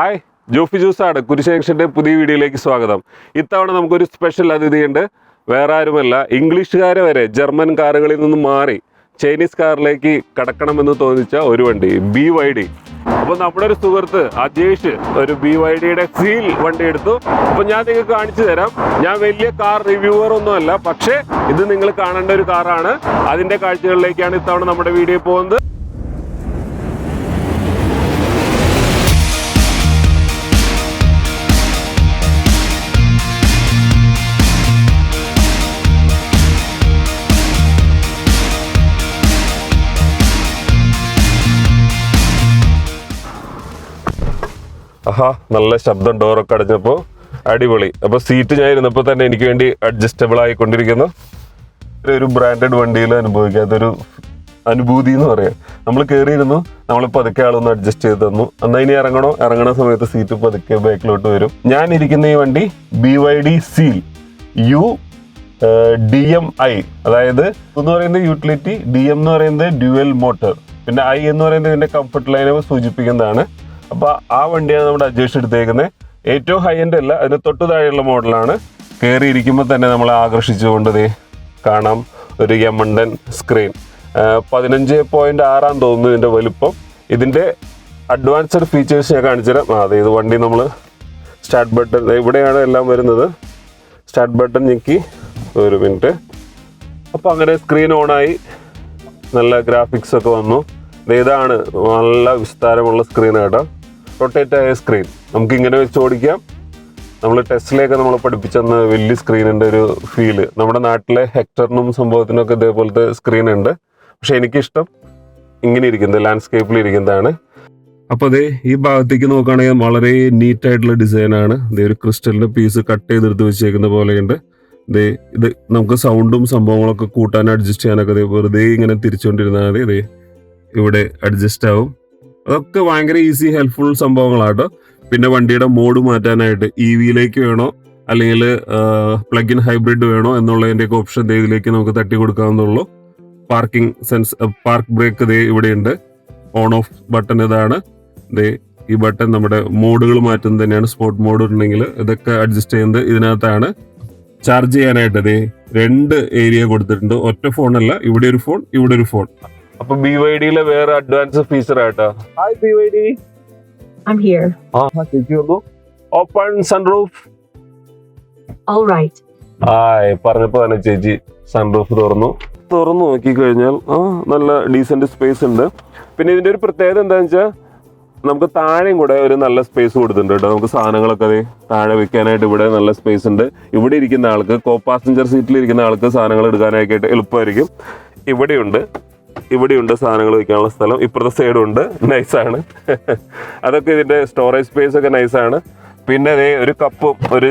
Hi Jofi ജൂസാണ്. കുരിശേഷന്റെ പുതിയ വീഡിയോയിലേക്ക് സ്വാഗതം. ഇത്തവണ നമുക്കൊരു സ്പെഷ്യൽ അതിഥിയുണ്ട്. വേറെ ആരുമല്ല ഇംഗ്ലീഷുകാരെ വരെ ജർമ്മൻ കാറുകളിൽ നിന്ന് മാറി ചൈനീസ് കാറിലേക്ക് കടക്കണമെന്ന് തോന്നിച്ച ഒരു വണ്ടി ബി വൈ ഡി അപ്പോൾ നമ്മുടെ ഒരു സുഹൃത്ത് അജേഷ് ഒരു ബി വൈ ഡിയുടെ സീൽ വണ്ടി എടുത്തു. അപ്പോൾ ഞാൻ നിങ്ങൾക്ക് കാണിച്ചു തരാം. ഞാൻ വലിയ കാർ റിവ്യൂവർ ഒന്നുമല്ല പക്ഷേ ഇത് നിങ്ങൾ കാണേണ്ട ഒരു കാറാണ്. അതിന്റെ കാഴ്ചകളിലേക്കാണ് ഇത്തവണ നമ്മുടെ വീഡിയോ പോകുന്നത്. ആഹാ നല്ല ശബ്ദം ഡോറൊക്കെ അടഞ്ഞപ്പോൾ അടിപൊളി. അപ്പൊ സീറ്റ് ഞാൻ ഇരുന്നപ്പോൾ തന്നെ എനിക്ക് വേണ്ടി അഡ്ജസ്റ്റബിൾ ആയിക്കൊണ്ടിരിക്കുന്നു. ഒരു ബ്രാൻഡഡ് വണ്ടിയിൽ അനുഭവിക്കാത്തൊരു അനുഭൂതി എന്ന് പറയാം. നമ്മൾ കയറിയിരുന്നു നമ്മൾ പതുക്കെ ആളൊന്ന് അഡ്ജസ്റ്റ് ചെയ്ത് തന്നു. എന്നാൽ ഇനി ഇറങ്ങണോ? ഇറങ്ങണ സമയത്ത് സീറ്റ് പതുക്കെ ബാക്കിലോട്ട് വരും. ഞാൻ ഇരിക്കുന്ന ഈ വണ്ടി B Y D Seal U D M I അതായത് എന്ന് പറയുന്നത് യൂട്ടിലിറ്റി ഡി എം എന്ന് പറയുന്നത് ഡ്യുവൽ മോട്ടോർ പിന്നെ ഐ എന്ന് പറയുന്നത് ഇതിന്റെ കംഫർട്ട് ലൈനെ സൂചിപ്പിക്കുന്നതാണ്. അപ്പൊ ആ വണ്ടിയാണ് നമ്മുടെ അഡ്ജസ്റ്റ് എടുത്തേക്കുന്നത്. ഏറ്റവും ഹൈ എൻഡ് അല്ല അതിന് തൊട്ടു താഴെയുള്ള മോഡലാണ് കയറിയിരിക്കുമ്പോൾ തന്നെ നമ്മളെ ആകർഷിച്ചുകൊണ്ട് കാണാം ഒരു യമണ്ടൻ സ്ക്രീൻ പതിനഞ്ച് പോയിന്റ് ആറാം തോന്നുന്നു ഇതിന്റെ വലുപ്പം. ഇതിന്റെ അഡ്വാൻസ്ഡ് ഫീച്ചേഴ്സ് ഞാൻ കാണിച്ചുതരാം. അതെ ഇത് വണ്ടി നമ്മൾ സ്റ്റാർട്ട് ബട്ടൺ ഇവിടെയാണ് എല്ലാം വരുന്നത്. സ്റ്റാർട്ട് ബട്ടൺ ഞെക്കി ഒരു മിനിറ്റ് അപ്പോൾ അങ്ങനെ സ്ക്രീൻ ഓണായി നല്ല ഗ്രാഫിക്സ് ഒക്കെ വന്നു. ഇതാണ് നല്ല വിസ്താരമുള്ള സ്ക്രീൻ കേട്ടോ. റൊട്ടേറ്റ് ആയ സ്ക്രീൻ നമുക്ക് ഇങ്ങനെ വെച്ച് ഓടിക്കാം. നമ്മൾ ടെസ്റ്റിലേക്ക് നമ്മൾ പഠിപ്പിച്ചെന്ന വലിയ സ്ക്രീനിന്റെ ഒരു ഫീൽ നമ്മുടെ നാട്ടിലെ ഹെക്ടറിനും സംഭവത്തിനൊക്കെ ഇതേപോലത്തെ സ്ക്രീൻ ഉണ്ട്. പക്ഷെ എനിക്കിഷ്ടം ഇങ്ങനെ ഇരിക്കുന്നത് ലാൻഡ്സ്കേപ്പിൽ ഇരിക്കുന്നതാണ്. അപ്പോൾ അതെ ഈ ഭാഗത്തേക്ക് നോക്കുകയാണെങ്കിൽ വളരെ നീറ്റ് ആയിട്ടുള്ള ഡിസൈനാണ് ഇതേ ഒരു ക്രിസ്റ്റലിന്റെ പീസ് കട്ട് ചെയ്തെടുത്ത് വെച്ചേക്കുന്ന പോലെയുണ്ട്. ദേ ഇത് നമുക്ക് സൗണ്ടും സംഭവങ്ങളൊക്കെ കൂട്ടാൻ അഡ്ജസ്റ്റ് ചെയ്യാനൊക്കെ വെറുതെ ഇങ്ങനെ തിരിച്ചുകൊണ്ടിരുന്നാൽ മതി. ദേ ഇവിടെ അഡ്ജസ്റ്റ് ആവും. അതൊക്കെ ഭയങ്കര ഈസി ഹെൽപ്ഫുൾ സംഭവങ്ങളാട്ടോ. പിന്നെ വണ്ടിയുടെ മോഡ് മാറ്റാനായിട്ട് ഇ വിയിലേക്ക് വേണോ അല്ലെങ്കിൽ പ്ലഗ് ഇൻ ഹൈബ്രിഡ് വേണോ എന്നുള്ളതിന്റെയൊക്കെ ഓപ്ഷൻ ഇതിലേക്ക് നമുക്ക് തട്ടി കൊടുക്കാവുന്നുള്ളൂ പാർക്കിംഗ് സെൻസ് പാർക്ക് ബ്രേക്ക് ദേ ഇവിടെയുണ്ട്. ഓൺ ഓഫ് ബട്ടൺ ഇതാണ്. ദേ ഈ ബട്ടൺ നമ്മുടെ മോഡുകൾ മാറ്റുന്നത് തന്നെയാണ്. സ്പോർട്ട് മോഡ് ഉണ്ടെങ്കിൽ ഇതൊക്കെ അഡ്ജസ്റ്റ് ചെയ്യുന്നത് ഇതിനകത്താണ്. ചാർജ് ചെയ്യാനായിട്ട് ദേ രണ്ട് ഏരിയ കൊടുത്തിട്ടുണ്ട്. ഒറ്റ ഫോണല്ല ഇവിടെ ഒരു ഫോൺ ഇവിടെ ഒരു ഫോൺ അപ്പൊ ബി വൈ ഡിയിലെ വേറെ അഡ്വാൻസ് ഫീച്ചർ ആയിട്ടാ? Hi B Y D I'm here. ആ. ചേച്ചി വന്നു. Open sunroof All right. ഹായ് പറഞ്ഞപ്പോ തന്നെ ചേച്ചി സൺറൂഫ് തുറന്നു. തുറന്നു നോക്കി കഴിഞ്ഞാൽ ആ നല്ല ഡീസന്റ് സ്പേസ് ഉണ്ട്. പിന്നെ ഇതിന്റെ ഒരു പ്രത്യേകത എന്താണെന്ന് വെച്ചാൽ നമുക്ക് താഴെയും കൂടെ ഒരു നല്ല സ്പേസ് കൊടുത്തിട്ടുണ്ട് കേട്ടോ. നമുക്ക് സാധനങ്ങളൊക്കെ അതെ താഴെ വെക്കാനായിട്ട് ഇവിടെ നല്ല സ്പേസ് ഉണ്ട്. ഇവിടെ ഇരിക്കുന്ന ആൾക്ക് കോ പാസഞ്ചർ സീറ്റിൽ ഇരിക്കുന്ന ആൾക്ക് സാധനങ്ങൾ എടുക്കാനായിട്ട് എളുപ്പമായിരിക്കും. ഇവിടെയുണ്ട്. ഇവിടെയുണ്ട് സാധനങ്ങൾ വെക്കാനുള്ള സ്ഥലം. ഇപ്പുറത്തെ സൈഡും ഉണ്ട് നൈസാണ് അതൊക്കെ ഇതിന്റെ സ്റ്റോറേജ് സ്പേസ് ഒക്കെ നൈസാണ് പിന്നെ അതേ ഒരു കപ്പും ഒരു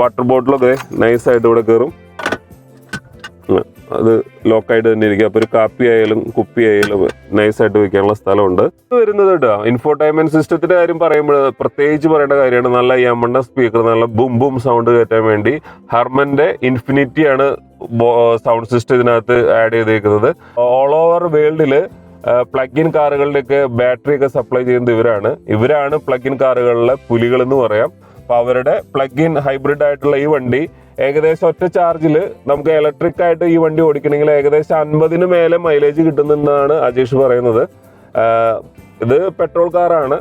വാട്ടർ ബോട്ടിലൊക്കെ നൈസായിട്ട് ഇവിടെ കയറും. അത് ലോക്കായിട്ട് തന്നെ ഇരിക്കും. അപ്പൊ ഒരു കാപ്പി ആയാലും കുപ്പി ആയാലും നൈസായിട്ട് വെക്കാനുള്ള സ്ഥലമുണ്ട്. വരുന്നത് കേട്ടോ ഇൻഫോർടൈൻമെന്റ് സിസ്റ്റത്തിന്റെ കാര്യം പറയുമ്പോൾ പ്രത്യേകിച്ച് പറയേണ്ട കാര്യമാണ് നല്ല യമണ്ട സ്പീക്കർ നല്ല ബും ബും സൗണ്ട് കയറ്റാൻ വേണ്ടി ഹർമന്റെ ഇൻഫിനിറ്റി ആണ് സൗണ്ട് സിസ്റ്റം ഇതിനകത്ത് ആഡ് ചെയ്തേക്കുന്നത്. ഓൾ ഓവർ വേൾഡിൽ പ്ലഗ് ഇൻ കാറുകളുടെയൊക്കെ ബാറ്ററി ഒക്കെ സപ്ലൈ ചെയ്യുന്നത് ഇവരാണ്. ഇവരാണ് പ്ലഗ് ഇൻ കാറുകളിലെ പുലികൾ എന്ന് പറയാം. അപ്പൊ അവരുടെ പ്ലഗ് ഇൻ ഹൈബ്രിഡ് ആയിട്ടുള്ള ഈ വണ്ടി ഏകദേശം ഒറ്റ ചാർജിൽ നമുക്ക് ഇലക്ട്രിക് ആയിട്ട് ഈ വണ്ടി ഓടിക്കണമെങ്കിൽ ഏകദേശം അൻപതിന് മേലെ മൈലേജ് കിട്ടുന്നെന്നാണ് അജീഷ് പറയുന്നത്. ഇത് പെട്രോൾ കാറാണ്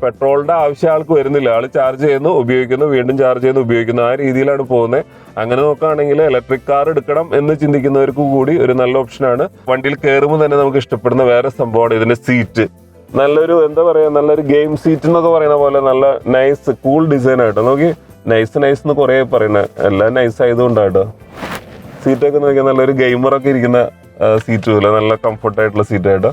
പെട്രോളിന്റെ ആവശ്യം ആൾക്ക് വരുന്നില്ല. ആൾ ചാർജ് ചെയ്യുന്നു ഉപയോഗിക്കുന്നു വീണ്ടും ചാർജ് ചെയ്യുന്നു ഉപയോഗിക്കുന്നു. ആ രീതിയിലാണ് പോകുന്നത്. അങ്ങനെ നോക്കുകയാണെങ്കിൽ ഇലക്ട്രിക് കാർ എടുക്കണം എന്ന് ചിന്തിക്കുന്നവർക്ക് കൂടി ഒരു നല്ല ഓപ്ഷനാണ് വണ്ടിയിൽ കയറുമ്പോൾ തന്നെ നമുക്ക് ഇഷ്ടപ്പെടുന്ന വേറെ സംഭവമാണ് ഇതിന്റെ സീറ്റ് നല്ലൊരു എന്താ പറയുക നല്ലൊരു ഗെയിം സീറ്റ് എന്നൊക്കെ പറയുന്ന പോലെ നല്ല നൈസ് കൂൾ ഡിസൈൻ ആയിട്ട്. നോക്കി. നൈസ് നൈസ് എന്ന് കുറേ പറയുന്നത് എല്ലാം നൈസ് ആയതുകൊണ്ടാട്ടോ. സീറ്റൊക്കെ നോക്കിയാൽ നല്ലൊരു ഗെയിമറൊക്കെ ഇരിക്കുന്ന സീറ്റ് പോലെ നല്ല കംഫർട്ട് ആയിട്ടുള്ള സീറ്റ് ആയിട്ടോ.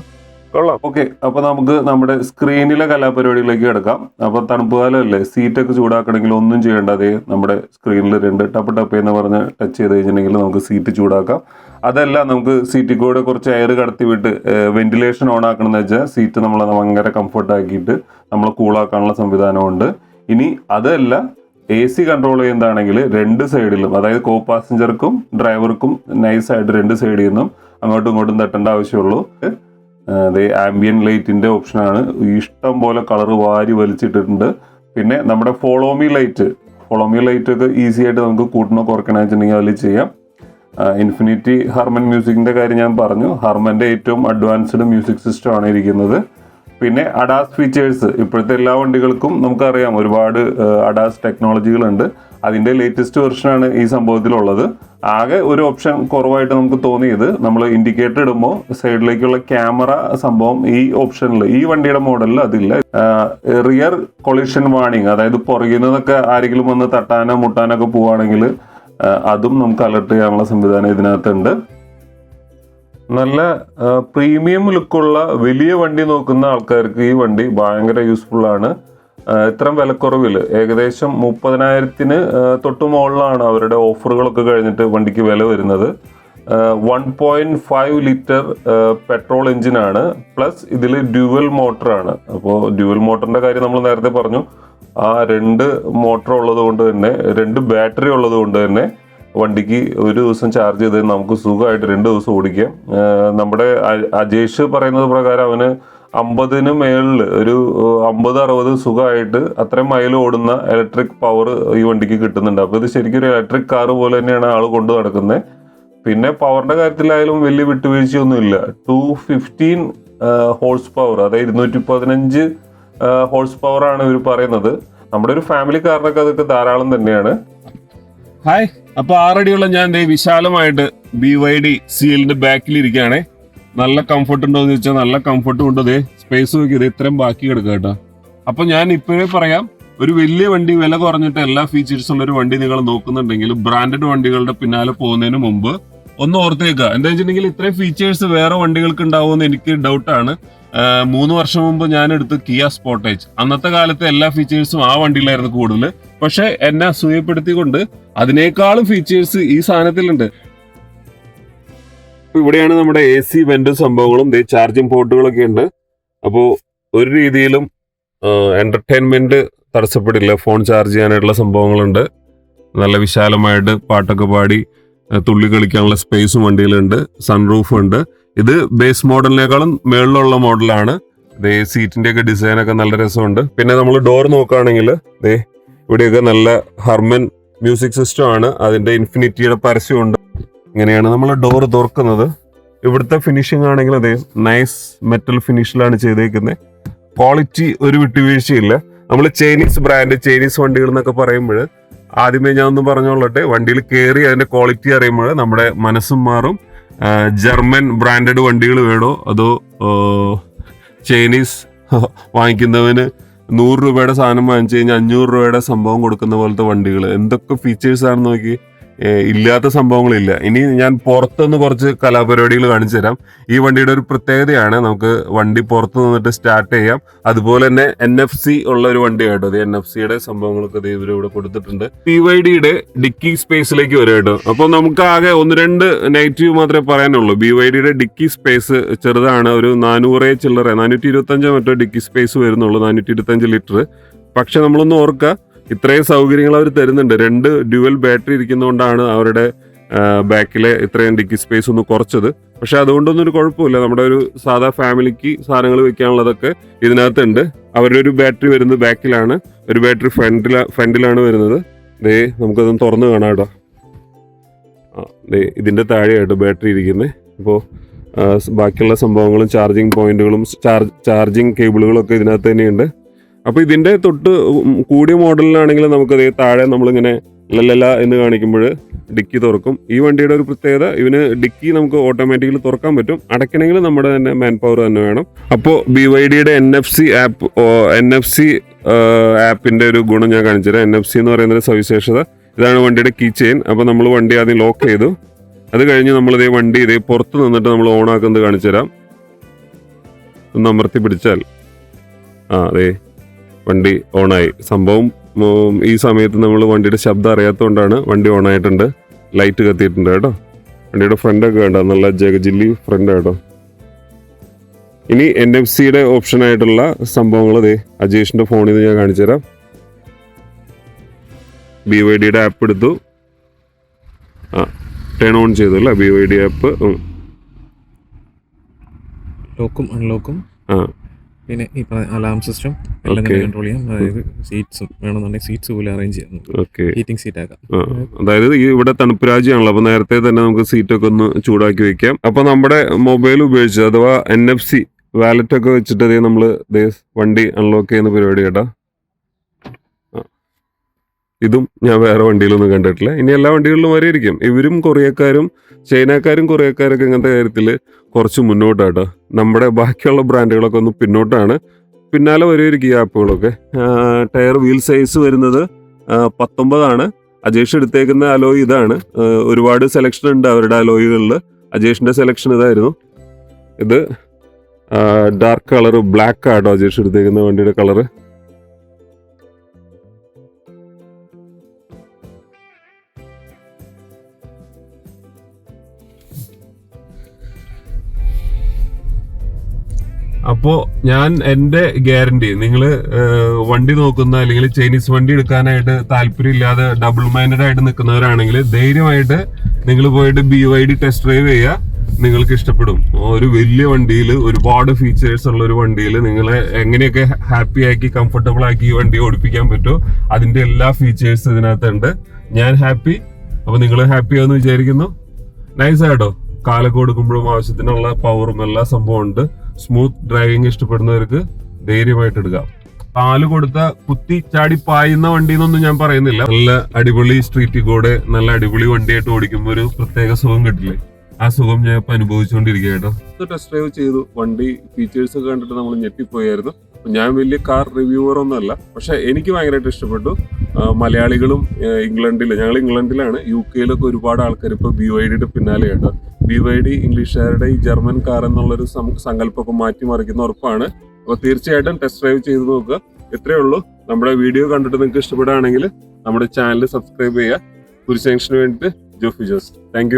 കൊള്ളാം. ഓക്കെ അപ്പൊ നമുക്ക് നമ്മുടെ സ്ക്രീനിലെ കലാപരിപാടികളിലേക്ക് കിടക്കാം. അപ്പൊ തണുപ്പ് കാലമല്ലേ സീറ്റൊക്കെ ചൂടാക്കണമെങ്കിൽ ഒന്നും ചെയ്യേണ്ട. അതേ നമ്മുടെ സ്ക്രീനിൽ രണ്ട് ടപ്പ് ടപ്പ് എന്ന് പറഞ്ഞ് ടച്ച് ചെയ്ത് കഴിഞ്ഞിട്ടുണ്ടെങ്കിൽ നമുക്ക് സീറ്റ് ചൂടാക്കാം. അതല്ല നമുക്ക് സീറ്റിൽ കൂടെ കുറച്ച് എയർ കടത്തി വിട്ട് വെന്റിലേഷൻ ഓൺ ആക്കണമെന്ന് വെച്ചാൽ സീറ്റ് നമ്മൾ ഭയങ്കര കംഫർട്ടാക്കിയിട്ട് നമ്മൾ കൂളാക്കാനുള്ള സംവിധാനമുണ്ട്. ഇനി അതല്ല എ സി കൺട്രോൾ ചെയ്യുന്നതാണെങ്കിൽ രണ്ട് സൈഡിലും അതായത് കോ പാസഞ്ചർക്കും ഡ്രൈവർക്കും നൈസായിട്ട് രണ്ട് സൈഡിൽ നിന്നും അങ്ങോട്ടും ഇങ്ങോട്ടും തട്ടേണ്ട ആവശ്യമുള്ളൂ. അത് ആംബിയൻ ലൈറ്റിന്റെ ഓപ്ഷനാണ് ഇഷ്ടം പോലെ കളർ വാരി വലിച്ചിട്ടിട്ടുണ്ട്. പിന്നെ നമ്മുടെ follow me light follow me light ഒക്കെ ഈസി ആയിട്ട് നമുക്ക് കൂട്ടണോ കുറയ്ക്കണോ വെച്ചിട്ടുണ്ടെങ്കിൽ അതിൽ ചെയ്യാം. ഇൻഫിനിറ്റി ഹർമൻ മ്യൂസിക്കിന്റെ കാര്യം ഞാൻ പറഞ്ഞു. ഹർമന്റെ ഏറ്റവും അഡ്വാൻസ്ഡ് മ്യൂസിക് സിസ്റ്റം ആണ് ഇരിക്കുന്നത്. പിന്നെ അഡാസ് ഫീച്ചേഴ്സ് ഇപ്പോഴത്തെ എല്ലാ വണ്ടികൾക്കും നമുക്കറിയാം ഒരുപാട് അഡാസ് ടെക്നോളജികളുണ്ട് അതിന്റെ ലേറ്റസ്റ്റ് വെർഷനാണ് ഈ സംഭവത്തിലുള്ളത്. ആകെ ഒരു ഓപ്ഷൻ കുറവായിട്ട് നമുക്ക് തോന്നിയത് നമ്മൾ ഇൻഡിക്കേറ്റർ ഇടുമ്പോൾ സൈഡിലേക്കുള്ള ക്യാമറ സംഭവം ഈ ഓപ്ഷനിൽ ഈ വണ്ടിയുടെ മോഡലിൽ അതില്ല. റിയർ കൊളിഷൻ വാണിംഗ് അതായത് പുറകിൽ നിന്നൊക്കെ ആരെങ്കിലും വന്ന് തട്ടാനോ മുട്ടാനോ ഒക്കെ പോവുകയാണെങ്കിൽ അതും നമുക്ക് അലർട്ട് ചെയ്യാനുള്ള സംവിധാനം ഇതിനകത്തുണ്ട്. നല്ല പ്രീമിയം ലുക്കുള്ള വലിയ വണ്ടി നോക്കുന്ന ആൾക്കാർക്ക് ഈ വണ്ടി ഭയങ്കര യൂസ്ഫുൾ ആണ്. ഇത്രയും വിലക്കുറവിൽ ഏകദേശം മുപ്പതിനായിരത്തിന് തൊട്ട് മുകളിലാണ് അവരുടെ ഓഫറുകളൊക്കെ കഴിഞ്ഞിട്ട് വണ്ടിക്ക് വില വരുന്നത്. One point five litre petrol എഞ്ചിനാണ് പ്ലസ് ഇതിൽ ഡ്യുവൽ മോട്ടറാണ് അപ്പോൾ ഡ്യുവൽ മോട്ടറിന്റെ കാര്യം നമ്മൾ നേരത്തെ പറഞ്ഞു. ആ രണ്ട് മോട്ടർ ഉള്ളത് കൊണ്ട് തന്നെ രണ്ട് ബാറ്ററി ഉള്ളത് കൊണ്ട് തന്നെ വണ്ടിക്ക് ഒരു ദിവസം ചാർജ് ചെയ്ത് നമുക്ക് സുഖമായിട്ട് രണ്ട് ദിവസം ഓടിക്കാം. നമ്മുടെ അജേഷ് പറയുന്നത് പ്രകാരം അവന് അമ്പതിന് മേളിൽ ഒരു അമ്പത് അറുപത് സുഖമായിട്ട് അത്രയും മൈൽ ഓടുന്ന ഇലക്ട്രിക് പവർ ഈ വണ്ടിക്ക് കിട്ടുന്നുണ്ട്. അപ്പോൾ ഇത് ശരിക്കും ഒരു ഇലക്ട്രിക് കാർ പോലെ തന്നെയാണ് ആൾ കൊണ്ടു നടക്കുന്നത് പിന്നെ പവറിന്റെ കാര്യത്തിലായാലും വലിയ വിട്ടുവീഴ്ചയൊന്നും ഇല്ല ടു ഫിഫ്റ്റീൻ ഹോഴ്സ് പവർ അതായത് ഇരുന്നൂറ്റി പതിനഞ്ച് ഹോഴ്സ് പവറാണ് ഇവർ പറയുന്നത്. നമ്മുടെ ഒരു ഫാമിലി കാറിനൊക്കെ അതൊക്കെ ധാരാളം തന്നെയാണ്. ഹായ് അപ്പൊ ആറടിയുള്ള ഞാൻ വിശാലമായിട്ട് ബി വൈ ഡി സീലിന്റെ ബാക്കിൽ ഇരിക്കുകയാണേ നല്ല കംഫർട്ട് ഉണ്ടോ എന്ന് ചോദിച്ചാൽ നല്ല കംഫർട്ടും ഉണ്ട് ദേ. സ്പേസ് നോക്കിയത് ഇത്രയും ബാക്കി കിടക്കുക കേട്ടോ. അപ്പൊ ഞാൻ ഇപ്പോഴേ പറയാം ഒരു വലിയ വണ്ടി വില കുറഞ്ഞിട്ട് എല്ലാ ഫീച്ചേഴ്സും ഉള്ള ഒരു വണ്ടി നിങ്ങൾ നോക്കുന്നുണ്ടെങ്കിൽ ബ്രാൻഡഡ് വണ്ടികളുടെ പിന്നാലെ പോകുന്നതിന് മുമ്പ് ഒന്ന് ഓർത്തേക്കുക. എന്താ വെച്ചിട്ടുണ്ടെങ്കിൽ ഇത്രയും ഫീച്ചേഴ്സ് വേറെ വണ്ടികൾക്ക് ഉണ്ടാവുമെന്ന് എനിക്ക് ഡൗട്ടാണ് മൂന്ന് വർഷം മുമ്പ് ഞാൻ എടുത്ത് കിയ സ്പോട്ടേജ് അന്നത്തെ കാലത്ത് എല്ലാ ഫീച്ചേഴ്സും ആ വണ്ടിയിലായിരുന്നു കൂടുതൽ. പക്ഷെ എന്നെ അസൂയപ്പെടുത്തിക്കൊണ്ട് അതിനേക്കാളും ഫീച്ചേഴ്സ് ഈ സാധനത്തിലുണ്ട്. ഇവിടെയാണ് നമ്മുടെ എ സി വെന്റ് സംഭവങ്ങളും. ചാർജിങ് പോർട്ടുകളൊക്കെ ഉണ്ട്. അപ്പോൾ ഒരു രീതിയിലും എന്റർടൈൻമെന്റ് തടസ്സപ്പെടില്ല. ഫോൺ ചാർജ് ചെയ്യാനായിട്ടുള്ള സംഭവങ്ങളുണ്ട്. നല്ല വിശാലമായിട്ട് പാട്ടൊക്കെ പാടി തുള്ളി കളിക്കാനുള്ള സ്പേസും വണ്ടിയിലുണ്ട്. സൺറൂഫ് ഉണ്ട്. ഇത് ബേസ് മോഡലിനേക്കാളും മുകളിലുള്ള മോഡലാണ് ദേ സീറ്റിന്റെ ഒക്കെ ഡിസൈൻ ഒക്കെ നല്ല രസമുണ്ട്. പിന്നെ നമ്മൾ ഡോർ നോക്കുകയാണെങ്കിൽ ദേ ഇവിടെയൊക്കെ നല്ല ഹർമൻ മ്യൂസിക് സിസ്റ്റം ആണ്. അതിന്റെ ഇൻഫിനിറ്റിയുടെ പരസ്യമുണ്ട്. ഇങ്ങനെയാണ് നമ്മൾ ഡോർ തുറക്കുന്നത്. ഇവിടുത്തെ ഫിനിഷിംഗ് ആണെങ്കിൽ അതെ നൈസ് മെറ്റൽ ഫിനിഷിലാണ് ചെയ്തേക്കുന്നത് ക്വാളിറ്റി ഒരു വിട്ടുവീഴ്ചയില്ല. നമ്മൾ ചൈനീസ് ബ്രാൻഡ് ചൈനീസ് വണ്ടികൾ എന്നൊക്കെ പറയുമ്പോൾ ആദ്യമേ ഞാൻ ഒന്ന് പറഞ്ഞോളട്ടെ. വണ്ടിയിൽ കയറി അതിന്റെ ക്വാളിറ്റി അറിയുമ്പോൾ നമ്മുടെ മനസ്സും മാറും. ജർമ്മൻ ബ്രാൻഡഡ് വണ്ടികൾ വേണോ? അതോ ചൈനീസ് വാങ്ങിക്കുന്നവന് നൂറ് രൂപയുടെ സാധനം വാങ്ങിച്ചു കഴിഞ്ഞാൽ അഞ്ഞൂറ് രൂപയുടെ സംഭവം കൊടുക്കുന്ന പോലത്തെ വണ്ടികൾ. എന്തൊക്കെ ഫീച്ചേഴ്സ് ആണെന്ന് നോക്കി ഇല്ലാത്ത സംഭവങ്ങളില്ല. ഇനി ഞാൻ പുറത്തുനിന്ന് കുറച്ച് കലാപരിപാടികൾ കാണിച്ചു തരാം. ഈ വണ്ടിയുടെ ഒരു പ്രത്യേകതയാണ് നമുക്ക് വണ്ടി പുറത്ത് നിന്നിട്ട് സ്റ്റാർട്ട് ചെയ്യാം. അതുപോലെ തന്നെ എൻ എഫ് സി ഉള്ള ഒരു വണ്ടിയാട്ടോ അത് എൻ എഫ് സിയുടെ സംഭവങ്ങളൊക്കെ ദേ ഇവർ ഇവിടെ കൊടുത്തിട്ടുണ്ട്. പി വൈ ഡിയുടെ ഡിക്കി സ്പേസിലേക്ക് വരും കേട്ടോ. അപ്പോൾ നമുക്ക് ആകെ ഒന്ന് രണ്ട് നെഗറ്റീവ് മാത്രമേ പറയാനുള്ളൂ. ബി വൈ ഡിയുടെ ഡിക്കി സ്പേസ് ചെറുതാണ്. ഒരു നാനൂറേ ചില്ലറ നാനൂറ്റി ഇരുപത്തഞ്ചോ മറ്റോ ഡിക്കി സ്പേസ് വരുന്നുള്ളൂ നാനൂറ്റി ഇരുപത്തഞ്ച് ലിറ്റർ. പക്ഷെ നമ്മളൊന്ന് ഓർക്കുക ഇത്രയും സൗകര്യങ്ങൾ അവർ തരുന്നുണ്ട്. രണ്ട് ഡ്യുവൽ ബാറ്ററി ഇരിക്കുന്നതുകൊണ്ടാണ് അവരുടെ ബാക്കിലെ ഇത്രയും ഡിക്കി സ്പേസ് ഒന്ന് കുറച്ചത്. പക്ഷെ അതുകൊണ്ടൊന്നും ഒരു കുഴപ്പമില്ല. നമ്മുടെ ഒരു സാധാ ഫാമിലിക്ക് സാധനങ്ങൾ വെക്കാനുള്ളതൊക്കെ ഇതിനകത്തുണ്ട്. അവരുടെ ഒരു ബാറ്ററി വരുന്നത് ബാക്കിലാണ്. ഒരു ബാറ്ററി ഫ്രണ്ടില ഫ്രണ്ടിലാണ് വരുന്നത്. ദേ നമുക്കതൊന്ന് തുറന്ന് കാണാം കേട്ടോ. ദേ ഇതിന്റെ താഴെയായിട്ട് ബാറ്ററി ഇരിക്കുന്നത് അപ്പോൾ ബാക്കിയുള്ള സംഭവങ്ങളും ചാർജിങ് പോയിന്റുകളും ചാർജ് ചാർജിങ് കേബിളുകളൊക്കെ ഇതിനകത്ത് തന്നെയുണ്ട്. അപ്പോൾ ഇതിന്റെ തൊട്ട് കൂടിയ മോഡലിലാണെങ്കിൽ നമുക്ക് ദേ താഴെ നമ്മളിങ്ങനെ ലല്ലല എന്ന് കാണിക്കുമ്പോൾ ഡിക്കി തുറക്കും. ഈ വണ്ടിയുടെ ഒരു പ്രത്യേകത ഇവന് ഡിക്കി നമുക്ക് ഓട്ടോമാറ്റിക്കലി തുറക്കാൻ പറ്റും. അടയ്ക്കണമെങ്കിൽ നമ്മുടെ തന്നെ മാൻ പവർ തന്നെ വേണം. അപ്പോൾ ബി വൈ ഡിയുടെ N F C app N F C ആപ്പിന്റെ ഒരു ഗുണം ഞാൻ കാണിച്ചുതരാം. എൻ എഫ് സി എന്ന് പറയുന്ന ഒരു സവിശേഷത ഇതാണ് വണ്ടിയുടെ കീ ചെയിൻ അപ്പോൾ നമ്മൾ വണ്ടി ആദ്യം ലോക്ക് ചെയ്തു. അത് കഴിഞ്ഞ് നമ്മൾ ഇതേ വണ്ടി ഇതേ പുറത്ത് നിന്നിട്ട് നമ്മൾ ഓൺ ആക്കുന്നത് കാണിച്ചു തരാം ഒന്ന് അമർത്തി പിടിച്ചാൽ ആ അതെ. വണ്ടി ഓണായി. സംഭവം ഈ സമയത്ത് നമ്മൾ വണ്ടിയുടെ ശബ്ദം അറിയാത്തതുകൊണ്ടാണ് വണ്ടി ഓൺ ആയിട്ടുണ്ട് ലൈറ്റ് കത്തിയിട്ടുണ്ട് കേട്ടോ. വണ്ടിയുടെ ഫ്രണ്ടൊക്കെ വേണ്ട നല്ല ജഗജില്ലി ഫ്രണ്ട് കേട്ടോ. ഇനി എൻ എഫ് സിയുടെ ഓപ്ഷൻ ആയിട്ടുള്ള സംഭവങ്ങൾ അതെ അജേഷിന്റെ ഫോണിൽ നിന്ന് ഞാൻ കാണിച്ചുതരാം ബി വൈ ഡിയുടെ ആപ്പ് എടുത്തു. ആ ടേൺ ഓൺ ചെയ്തു അല്ലേ? ബി വൈ ഡി ആപ്പ് ലോക്കും അൺലോക്കും ആ. പിന്നെ ഈ അലാം സിസ്റ്റം എല്ലാം. കൺട്രോൾ ചെയ്യാം. അതായത് സീറ്റ്സും വേണമെന്നുണ്ടെങ്കിൽ സീറ്റ്സ് പോലെ അറേഞ്ച് ചെയ്യാം ഹീറ്റിംഗ് സീറ്റ് ആക്കാം. അതായത് ഈ ഇവിടെ തണുപ്പ് രാജ്യമാണല്ലോ. അപ്പൊ നേരത്തെ തന്നെ നമുക്ക് സീറ്റൊക്കെ ഒന്ന് ചൂടാക്കി വെക്കാം. അപ്പൊ നമ്മുടെ മൊബൈൽ ഉപയോഗിച്ച് അഥവാ എൻ എഫ് സി വാലറ്റ് ഒക്കെ വെച്ചിട്ട് ദേ വണ്ടി അൺലോക്ക് ചെയ്യുന്ന പരിപാടി കേട്ടാ. ഇതും ഞാൻ വേറെ വണ്ടിയിലൊന്നും കണ്ടിട്ടില്ല. ഇനി എല്ലാ വണ്ടികളിലും വരെയിരിക്കും. ഇവരും കൊറിയക്കാരും ചൈനക്കാരും കൊറിയക്കാരൊക്കെ ഇങ്ങനത്തെ കാര്യത്തിൽ കുറച്ച് മുന്നോട്ടാട്ടോ. നമ്മുടെ ബാക്കിയുള്ള ബ്രാൻഡുകളൊക്കെ ഒന്ന് പിന്നോട്ടാണ്. പിന്നാലെ വരുമായിരിക്കും ഈ ആപ്പുകളൊക്കെ. ടയർ വീൽ സൈസ് വരുന്നത് പത്തൊമ്പതാണ്. അജേഷ് എടുത്തേക്കുന്ന അലോയ് ഇതാണ്. ഒരുപാട് സെലക്ഷൻ ഉണ്ട് അവരുടെ അലോയികളിൽ അജേഷിന്റെ സെലക്ഷൻ ഇതായിരുന്നു. ഇത് ഡാർക്ക് കളർ ബ്ലാക്ക് ആട്ടോ അജേഷ് എടുത്തേക്കുന്ന വണ്ടിയുടെ കളറ്. അപ്പോ ഞാൻ എന്റെ ഗ്യാരണ്ടി നിങ്ങൾ വണ്ടി നോക്കുന്ന അല്ലെങ്കിൽ ചൈനീസ് വണ്ടി എടുക്കാനായിട്ട് താല്പര്യമില്ലാതെ ഡബിൾ മൈൻഡഡ് ആയിട്ട് നിൽക്കുന്നവരാണെങ്കിൽ ധൈര്യമായിട്ട് നിങ്ങൾ പോയിട്ട് B Y D test drive ചെയ്യുക. നിങ്ങൾക്ക് ഇഷ്ടപ്പെടും. ഒരു വലിയ വണ്ടിയിൽ ഒരുപാട് ഫീച്ചേഴ്സ് ഉള്ള ഒരു വണ്ടിയിൽ നിങ്ങളെ എങ്ങനെയൊക്കെ ഹാപ്പി ആക്കി കംഫർട്ടബിൾ ആക്കി വണ്ടി ഓടിപ്പിക്കാൻ പറ്റുമോ അതിന്റെ എല്ലാ ഫീച്ചേഴ്സ് ഇതിനകത്തുണ്ട്. ഞാൻ ഹാപ്പി അപ്പൊ നിങ്ങൾ ഹാപ്പി ആവുമെന്ന് വിചാരിക്കുന്നു. നൈസ് ആയിട്ടോ കാലൊക്കെ കൊടുക്കുമ്പോഴും ആവശ്യത്തിനുള്ള പവറും എല്ലാ സംഭവം ഉണ്ട്. സ്മൂത്ത് ഡ്രൈവിംഗ് ഇഷ്ടപ്പെടുന്നവർക്ക് ധൈര്യമായിട്ട് എടുക്കാം. കാൽ കൊടുത്ത കുത്തി ചാടി പായുന്ന വണ്ടി എന്നൊന്നും ഞാൻ പറയുന്നില്ല. നല്ല അടിപൊളി സ്ട്രീറ്റിൽ കൂടെ നല്ല അടിപൊളി വണ്ടിയായിട്ട് ഓടിക്കുമ്പോൾ ഒരു പ്രത്യേക സുഖം കിട്ടില്ലേ? ആ സുഖം ഞാൻ ഇപ്പൊ അനുഭവിച്ചുകൊണ്ടിരിക്കുക കേട്ടോ. ടെസ്റ്റ് ഡ്രൈവ് ചെയ്തു. വണ്ടി ഫീച്ചേഴ്സ് ഒക്കെ കണ്ടിട്ട് നമ്മൾ ഞെട്ടിപ്പോയായിരുന്നു. ഞാൻ വലിയ കാർ റിവ്യൂവർ ഒന്നുമല്ല പക്ഷെ എനിക്ക് ഭയങ്കരമായിട്ട് ഇഷ്ടപ്പെട്ടു. മലയാളികളും ഇംഗ്ലണ്ടിൽ ഞങ്ങൾ ഇംഗ്ലണ്ടിലാണ്. യു കെയിലൊക്കെ ഒരുപാട് ആൾക്കാർ ഇപ്പൊ ബി ഒ ഐഡിയുടെ പിന്നാലെ ബി വൈ ഡി ഇംഗ്ലീഷുകാരുടെ ഈ ജർമ്മൻ കാർ എന്നുള്ളൊരു സങ്കല്പമൊക്കെ മാറ്റിമറിക്കുന്ന ഉറപ്പാണ്. അപ്പൊ തീർച്ചയായിട്ടും ടെസ്റ്റ് ഡ്രൈവ് ചെയ്ത് നോക്കുക. ഇത്രയേ ഉള്ളൂ. നമ്മുടെ വീഡിയോ കണ്ടിട്ട് നിങ്ങൾക്ക് ഇഷ്ടപ്പെടുകയാണെങ്കിൽ നമ്മുടെ ചാനൽ സബ്സ്ക്രൈബ് ചെയ്യുക. കുരിശാങ്ഷന് വേണ്ടിയിട്ട് ജോഫി ജോസ്. താങ്ക്